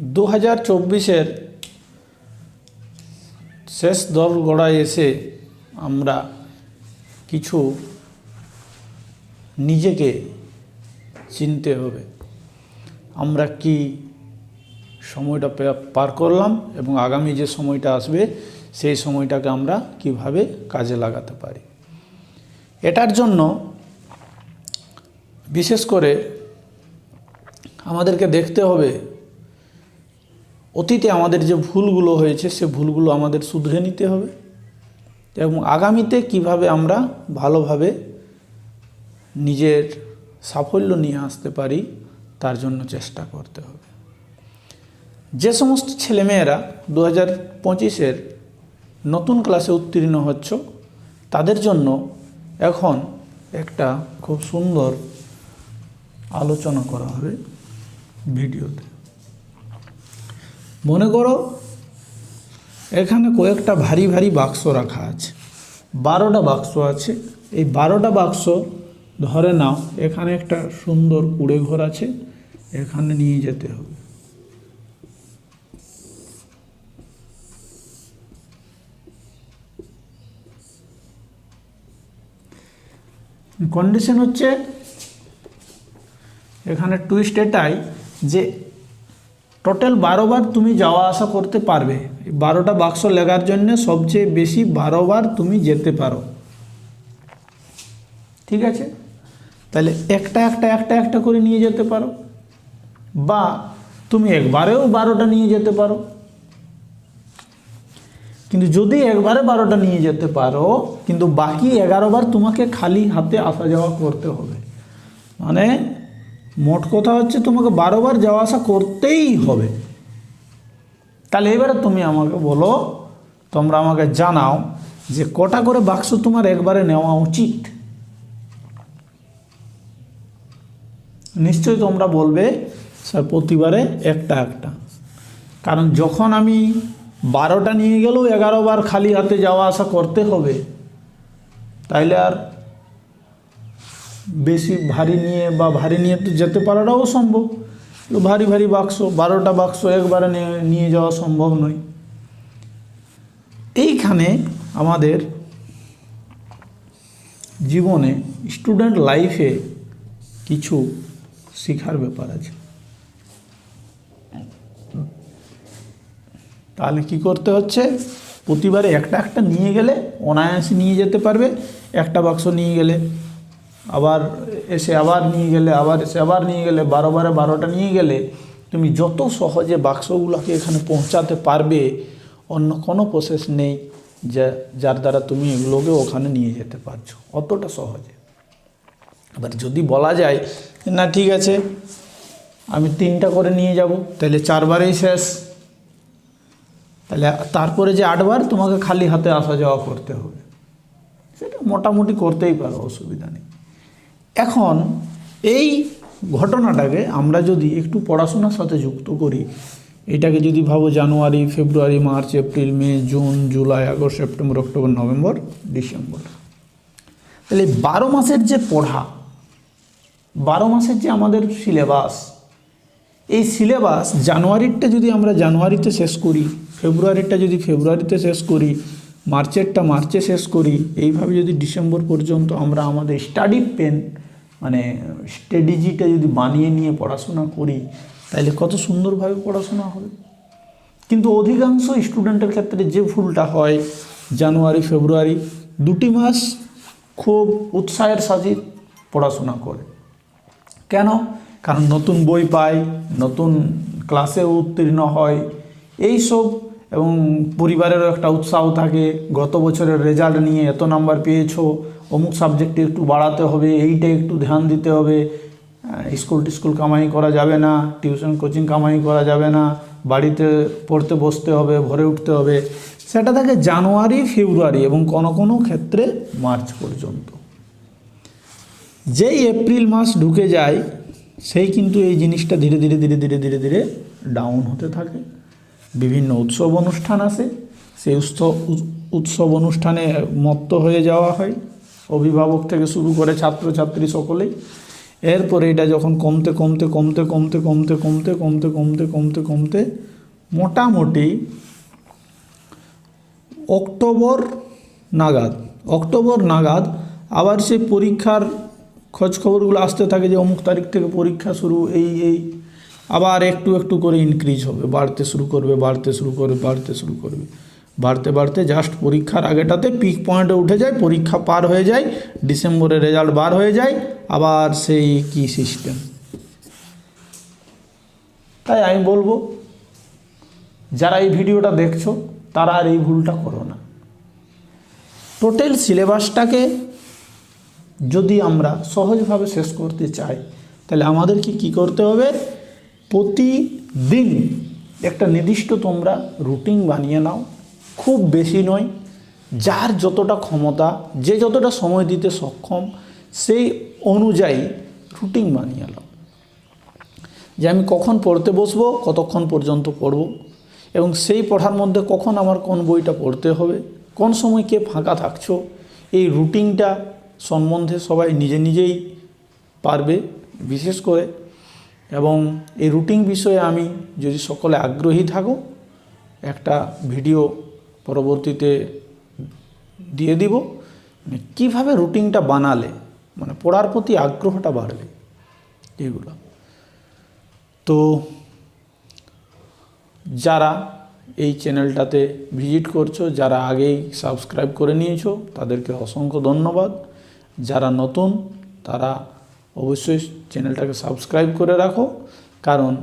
দু হাজার চব্বিশের শেষ দল গড়ায় এসে আমরা কিছু নিজেকে চিনতে হবে। আমরা কি সময়টা পার করলাম এবং আগামী যে সময়টা আসবে, সেই সময়টাকে আমরা কীভাবে কাজে লাগাতে পারি? এটার জন্য বিশেষ করে আমাদেরকে দেখতে হবে অতীতে আমাদের যে ভুলগুলো হয়েছে, সে ভুলগুলো আমাদের শুধরে নিতে হবে। এবং আগামীতে কীভাবে আমরা ভালোভাবে নিজের সাফল্য নিয়ে আসতে পারি, তার জন্য চেষ্টা করতে হবে। যে সমস্ত ছেলেমেয়েরা দু হাজার পঁচিশের নতুন ক্লাসে উত্তীর্ণ হচ্ছ, তাদের জন্য এখন একটা খুব সুন্দর আলোচনা করা হবে ভিডিওতে। মনে করো, এখানে কয়েকটা ভারী ভারী বাক্স রাখা আছে। বারোটা বাক্স আছে। এই বারোটা বাক্স, ধরে নাও, এখানে একটা সুন্দর কুড়ে ঘর আছে, এখানে নিয়ে যেতে হবে। কন্ডিশন হচ্ছে, এখানে টুইস্ট এটাই যে টোটাল বারোবার তুমি যাওয়া আসা করতে পারবে। বারোটা বাক্স লেগার জন্য সবচেয়ে বেশি বারোবার তুমি যেতে পারো। ঠিক আছে? তাহলে একটা একটা একটা একটা করে নিয়ে যেতে পারো। বা তুমি একবারেও বারোটা নিয়ে যেতে পারো। কিন্তু যদি একবারে বারোটা নিয়ে যেতে পারো, কিন্তু বাকি এগারো বার তোমাকে খালি হাতে আসা যাওয়া করতে হবে। মানে মোট কথা হচ্ছে তোমাকে বারোবার যাওয়া আসা করতেই হবে। তাহলে এবারে তুমি আমাকে বলো, তোমরা আমাকে জানাও যে কটা করে বাক্স তোমার একবারে নেওয়া উচিত। নিশ্চয়ই তোমরা বলবে, স্যার, প্রতিবারে একটা একটা। কারণ যখন আমি বারোটা নিয়ে গেলেও এগারো বার খালি হাতে যাওয়া আসা করতে হবে, তাইলে আর বেশি ভারী নিয়ে বা ভারী নিয়ে তো যেতে পারাটাও সম্ভব। ভারী ভারী বাক্স, বারোটা বাক্স একবারে নিয়ে যাওয়া সম্ভব নয়। এইখানে আমাদের জীবনে স্টুডেন্ট লাইফে কিছু শেখার ব্যাপার আছে। তাহলে কি করতে হচ্ছে? প্রতিবারে একটা একটা নিয়ে গেলে, অনায়াসে নিয়ে যেতে পারবে, একটা বাক্স নিয়ে গেলে। আবার এসে আবার নিয়ে গেলে, আবার এসে আবার নিয়ে গেলে, বারো বারে বারোটা নিয়ে গেলে তুমি যত সহজে বাক্সগুলোকে এখানে পৌঁছাতে পারবে, অন্য কোনো প্রসেস নেই যা, যার দ্বারা তুমি এগুলোকে ওখানে নিয়ে যেতে পারছ। অতটা সহজে। এবার যদি বলা যায় না, ঠিক আছে, আমি তিনটা করে নিয়ে যাব, তাহলে চারবারেই শেষ। তাহলে তারপরে যে আটবার তোমাকে খালি হাতে আসা যাওয়া করতে হবে। সেটা মোটামুটি করতেই পারো, অসুবিধা নেই। এখন এই ঘটনাটাকে আমরা যদি একটু পড়াশোনার সাথে যুক্ত করি, এটাকে যদি ভাবো January, February, March, April, May, June, July, August, September, October, November, December. তাহলে বারো মাসের যে পড়া, বারো মাসের যে আমাদের সিলেবাস, এই সিলেবাস জানুয়ারিরটা যদি আমরা জানুয়ারিতে শেষ করি ফেব্রুয়ারিটা যদি ফেব্রুয়ারিতে শেষ করি, মার্চেরটা মার্চে শেষ করি, এইভাবে যদি ডিসেম্বর পর্যন্ত আমরা আমাদের স্টাডি পেন মানে স্ট্র্যাটেজিটা যদি বানিয়ে নিয়ে পড়াশোনা করি তাহলে কত সুন্দরভাবে পড়াশোনা হবে। কিন্তু অধিকাংশ স্টুডেন্টের ক্ষেত্রে যে ভুলটা হয়, জানুয়ারি, ফেব্রুয়ারি, দুটি মাস খুব উৎসাহের সাথে পড়াশোনা করে। কেন? কারণ নতুন বই পায়, নতুন ক্লাসে উত্তীর্ণ হয় এই সব এবং পরিবারেরও একটা উৎসাহ থাকে, গত বছরের রেজাল্ট নিয়ে এত নাম্বার পেয়েছ, অমুক সাবজেক্টে একটু বাড়াতে হবে, এইটা একটু ধ্যান দিতে হবে স্কুল টিস্কুল কামাই করা যাবে না টিউশন কোচিং কামাই করা যাবে না, বাড়িতে পড়তে বসতে হবে, ভরে উঠতে হবে। সেটা থাকে জানুয়ারি, ফেব্রুয়ারি এবং কোনো কোনো ক্ষেত্রে মার্চ পর্যন্ত। যেই এপ্রিল মাস ঢুকে যায়, সেই কিন্তু এই জিনিসটা ধীরে ধীরে ধীরে ধীরে ধীরে ধীরে ডাউন হতে থাকে। বিভিন্ন উৎসব অনুষ্ঠান আসে সেই উৎসব উৎসব অনুষ্ঠানে মত্ত হয়ে যাওয়া হয়। অভিভাবক থেকে শুরু করে ছাত্রছাত্রী সকলেই। এরপরে এটা যখন কমতে কমতে কমতে কমতে কমতে কমতে কমতে কমতে কমতে কমতে মোটামুটি অক্টোবর নাগাদ অক্টোবর নাগাদ আবার সেই পরীক্ষার খোঁজ খবরগুলো আসতে থাকে যে অমুক তারিখ থেকে পরীক্ষা শুরু, এই এই আবার একটু একটু করে ইনক্রিজ হবে, বাড়তে শুরু করবে, বাড়তে শুরু করবে, বাড়তে শুরু করবে। বাড়তে বাড়তে জাস্ট পরীক্ষার আগেটাতে পিক পয়েন্টে উঠে যায়, পরীক্ষা পার হয়ে যায় ডিসেম্বরে রেজাল্ট বার হয়ে যায়, আবার সেই কি সিস্টেম তাই আমি বলব, যারা এই ভিডিওটা দেখছ, তারা আর এই ভুলটা করো না। টোটাল সিলেবাসটাকে যদি আমরা সহজভাবে শেষ করতে চাই, তাহলে আমাদেরকে কি করতে হবে? প্রতিদিন একটা নির্দিষ্ট তোমরা রুটিন বানিয়ে নাও। খুব বেশি নয়, যার যতটা ক্ষমতা, যে যতটা সময় দিতে সক্ষম, সেই অনুযায়ী রুটিন বানিয়ে নাও। যে আমি কখন পড়তে বসবো, কতক্ষণ পর্যন্ত পড়ব, এবং সেই পড়ার মধ্যে কখন আমার কোন বইটা পড়তে হবে, কোন সময় কে ফাঁকা থাকছো, এই রুটিনটা সম্বন্ধে সবাই নিজে নিজেই পারবে। বিশেষ করে এবং এই রুটিন বিষয়ে আমি যদি সকলে আগ্রহী থাকো, একটা ভিডিও পরবর্তীতে দিয়ে দিব মানে কীভাবে রুটিনটা বানালে মানে পড়ার প্রতি আগ্রহটা বাড়বে, এগুলো। তো যারা এই চ্যানেলটাতে ভিজিট করছ, যারা আগেই সাবস্ক্রাইব করে নিয়েছো, তাদেরকে অসংখ্য ধন্যবাদ। যারা নতুন, তারা অবশ্যই চ্যানেলটাকে সাবস্ক্রাইব করে রাখো, কারণ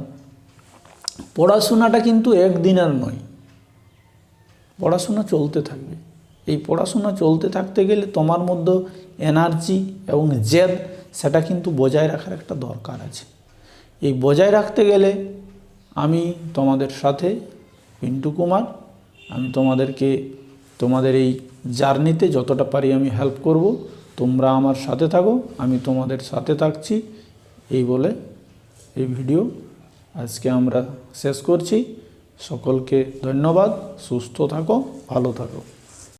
পড়াশোনাটা কিন্তু একদিনের নয়। পড়াশোনা চলতে থাকবে। এই পড়াশোনা চলতে থাকতে গেলে তোমার মধ্যে এনার্জি এবং জেদ, সেটা কিন্তু বজায় রাখার একটা দরকার আছে। এই বজায় রাখতে গেলে আমি তোমাদের সাথে পিন্টু কুমার, আমি তোমাদেরকে, তোমাদের এই জার্নিতে যতটা পারি আমি হেল্প করব। তোমরা আমার সাথে থাকো, আমি তোমাদের সাথে থাকছি। এই বলে এই ভিডিও আজকে আমরা শেষ করছি। সকলকে ধন্যবাদ, সুস্থ থাকো, ভালো থাকো।